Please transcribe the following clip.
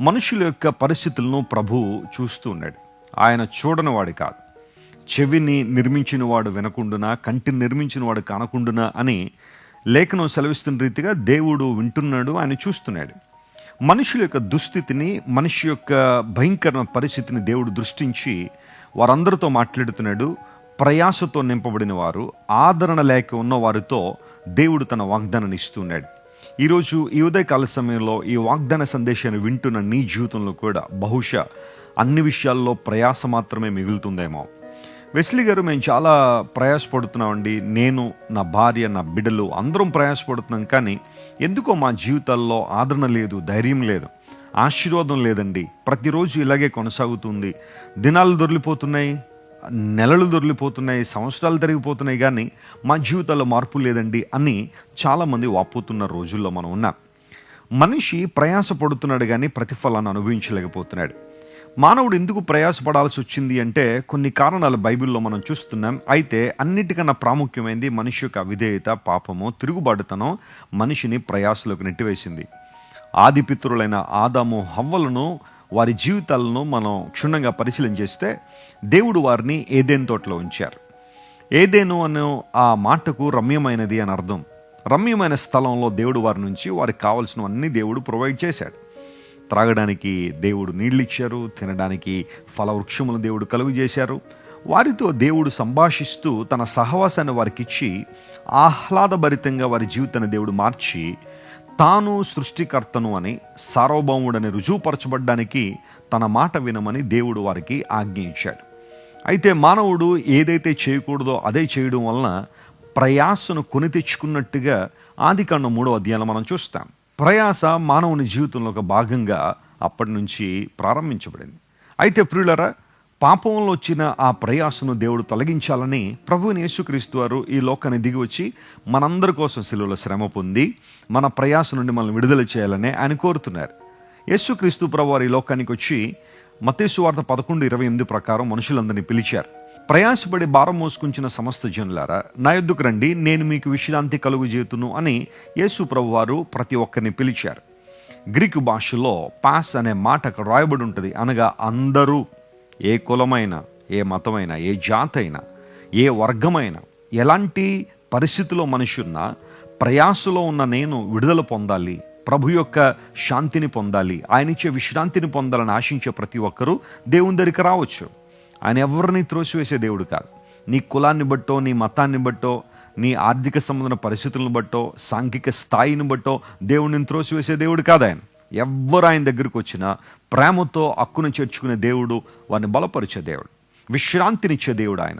మనుషుల యొక్క పరిస్థితులను ప్రభువు చూస్తూ ఉన్నాడు. ఆయన చూడనివాడు కాదు. చెవిని నిర్మించిన వాడు వినకుండునా కంటిని నిర్మించిన వాడు కానకుండునా అని లేఖనం సెలవిస్తున్న రీతిగా దేవుడు వింటున్నాడు ఆయన చూస్తున్నాడు. మనుషుల యొక్క దుస్థితిని మనిషి యొక్క భయంకర పరిస్థితిని దేవుడు దృష్టించి వారందరితో మాట్లాడుతున్నాడు. ప్రయాసతో నింపబడిన వారు ఆదరణ లేక ఉన్న వారితో దేవుడు తన వాగ్దానాన్ని ఇస్తున్నాడు ఈరోజు ఈ ఉదయకాల సమయంలో ఈ వాగ్దాన సందేశాన్ని వింటున్న నీ జీవితంలో కూడా బహుశా అన్ని విషయాల్లో ప్రయాస మాత్రమే మిగులుతుందేమో. వెస్లీ గారు మేము చాలా ప్రయాసపడుతున్నామండి. నేను నా భార్య నా బిడ్డలు అందరం ప్రయాసపడుతున్నాం కానీ ఎందుకో మా జీవితాల్లో ఆదరణ లేదు ధైర్యం లేదు ఆశీర్వాదం లేదండి. ప్రతిరోజు ఇలాగే కొనసాగుతుంది. దినాలు దొరికిపోతున్నాయి. నెలలు దొరికిపోతున్నాయి సంవత్సరాలు తిరిగిపోతున్నాయి కానీ మా జీవితాల్లో మార్పు లేదండి అని చాలామంది వాపోతున్న రోజుల్లో మనం ఉన్నాం. మనిషి ప్రయాసపడుతున్నాడు కానీ ప్రతిఫలాన్ని అనుభవించలేకపోతున్నాడు. మానవుడు ఎందుకు ప్రయాసపడాల్సి వచ్చింది అంటే కొన్ని కారణాలు బైబిల్లో మనం చూస్తున్నాం. అయితే అన్నిటికన్నా ప్రాముఖ్యమైనది మనిషి యొక్క అవిధేయత పాపము తిరుగుబాటుతనం మనిషిని ప్రయాసలోకి నెట్టివేసింది. ఆదిపిత్రులైన ఆదాము హవ్వలను వారి జీవితాలను మనం క్షుణ్ణంగా పరిశీలన చేస్తే దేవుడు వారిని ఏదేన్ తోటలో ఉంచారు. ఏదేను అనే ఆ మాటకు రమ్యమైనది అని అర్థం. రమ్యమైన స్థలంలో దేవుడు వారి నుంచి వారికి కావాల్సినవన్నీ దేవుడు ప్రొవైడ్ చేశాడు. త్రాగడానికి దేవుడు నీళ్ళు ఇచ్చారు తినడానికి ఫలవృక్షములు దేవుడు కలుగు చేశారు. వారితో దేవుడు సంభాషిస్తూ తన సహవాసాన్ని వారికి ఇచ్చి ఆహ్లాదభరితంగా వారి జీవితాన్ని దేవుడు మార్చి తాను సృష్టికర్తను అని సార్వభౌముడని రుజువుపరచబడ్డానికి తన మాట వినమని దేవుడు వారికి ఆజ్ఞ ఇచ్చాడు అయితే మానవుడు ఏదైతే చేయకూడదో అదే చేయడం వలన ప్రయాసను కొని తెచ్చుకున్నట్టుగా ఆదికాండం మూడో అధ్యాయంలో మనం చూస్తాం. ప్రయాస మానవుని జీవితంలో ఒక భాగంగా అప్పటి నుంచి ప్రారంభించబడింది. అయితే ప్రియులరా పాపంలో వచ్చిన ఆ ప్రయాసను దేవుడు తొలగించాలని ప్రభువుని యేసుక్రీస్తు వారు ఈ లోకాన్ని దిగి వచ్చి మనందరి కోసం సెలవుల శ్రమ పొంది మన ప్రయాస నుండి మనల్ని విడుదల చేయాలని ఆయన కోరుతున్నారు. యేసుక్రీస్తు ప్రభు వారు ఈ లోకానికి వచ్చి మతేసు వార్త పదకొండు ఇరవై ఎనిమిది ప్రకారం మనుషులందరినీ పిలిచారు. ప్రయాసపడి భారం మోసుకుంచిన సమస్త జనులారా నా యొద్దకు రండి నేను మీకు విశ్రాంతి కలుగు చేతును అని యేసు ప్రభు వారు ప్రతి ఒక్కరిని పిలిచారు. గ్రీకు భాషలో పాస్ అనే మాట అక్కడ రాయబడి ఉంటుంది అనగా అందరూ. ఏ కులమైనా ఏ మతమైనా ఏ జాతైనా ఏ వర్గమైనా ఎలాంటి పరిస్థితిలో మనిషి ఉన్నా ప్రయాసలో ఉన్న నేను విడుదల పొందాలి ప్రభు యొక్క శాంతిని పొందాలి ఆయన ఇచ్చే విశ్రాంతిని పొందాలని ఆశించే ప్రతి ఒక్కరూ దేవుని దగ్గరికి రావచ్చు. ఆయన ఎవరిని త్రోసివేసే దేవుడు కాదు. నీ కులాన్ని బట్టో నీ మతాన్ని బట్టో నీ ఆర్థిక సంబంధమైన పరిస్థితులను బట్టో సాంఘిక స్థాయిని బట్టో దేవుడిని త్రోసివేసే దేవుడు కాదు ఆయన. ఎవ్వరు ఆయన దగ్గరికి వచ్చినా ప్రేమతో హక్కును చేర్చుకునే దేవుడు వారిని బలపరిచే దేవుడు. విశ్రాంతినిచ్చే దేవుడు ఆయన.